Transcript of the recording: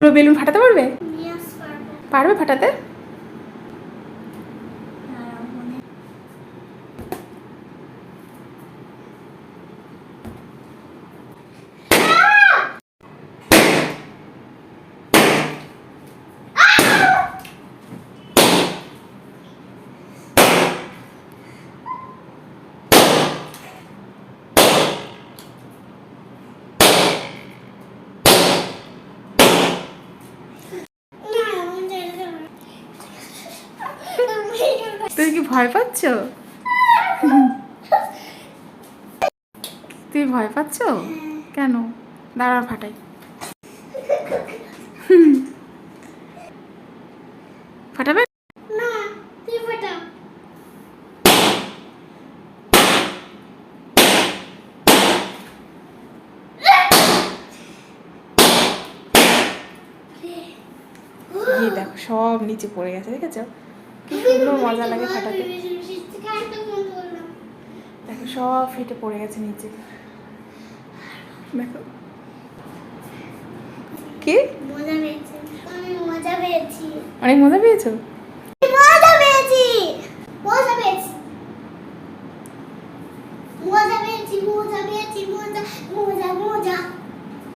পুরো বেলুন ফাটাতে পারবে? পারবে ফাটাতে? তুমি কি ভয় পাচ্ছ? তুমি ভয় পাচ্ছ? কেন? দাঁড়া ফাটাই। ফাটাবে? না, তুই ফোটা। দেখো সব নিচে পড়ে গেছে দেখেছ? কি সুন্দর মজা লাগে ফাটাতে। দেখো সব ফেটে পড়ে গেছে নিচে। দেখো। কি? মজা পেয়েছি। মজা পেয়েছি। অনেক মজা পেয়েছ? মজা পেয়েছি। মজা পেয়েছি। মজা পেয়েছি মজা পেয়েছি মজা মজা মজা